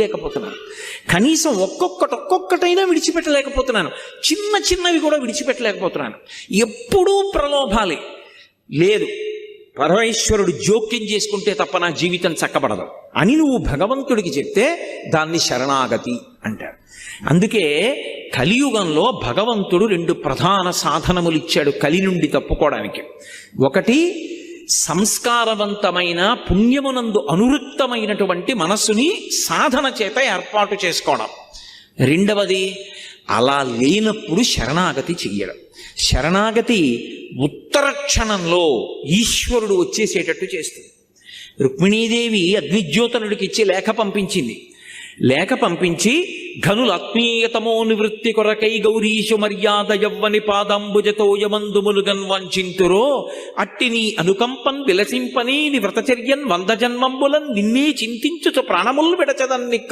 లేకపోతున్నాను కనీసం ఒక్కొక్కటి ఒక్కొక్కటైనా విడిచిపెట్టలేకపోతున్నాను. చిన్న చిన్నవి కూడా విడిచిపెట్టలేకపోతున్నాను. ఎప్పుడూ ప్రలోభాలే. లేదు పరమేశ్వరుడు జోక్యం చేసుకుంటే తప్ప నా జీవితం చక్కబడదు అని నువ్వు భగవంతుడికి చెప్తే దాన్ని శరణాగతి అంటారు అందుకే కలియుగంలో భగవంతుడు రెండు ప్రధాన సాధనములు ఇచ్చాడు కలి నుండి తప్పుకోవడానికి. ఒకటి సంస్కారవంతమైన పుణ్యమునందు అనురుక్తమైనటువంటి మనస్సుని సాధన చేత ఏర్పాటు చేసుకోవడం. రెండవది అలా లేనప్పుడు శరణాగతి చెయ్యడం. శరణాగతి ఉత్తర క్షణంలో ఈశ్వరుడు వచ్చేసేటట్టు చేస్తుంది. రుక్మిణీదేవి అగ్నిజ్యోతనుడికి ఇచ్చి లేఖ పంపించింది. లేఖ పంపించి ఘనుల ఆత్మీయతమో నివృత్తి కొరకై గౌరీషు మర్యాద యవ్వని పాదంబుజతో యమందుములుగన్ వంచింతురో అట్టి నీ అనుకంపన్ విలసింపని ని వ్రతచర్యన్ వంద జన్మంబులన్ నిన్నే చింతించుచు ప్రాణములు విడచదన్ని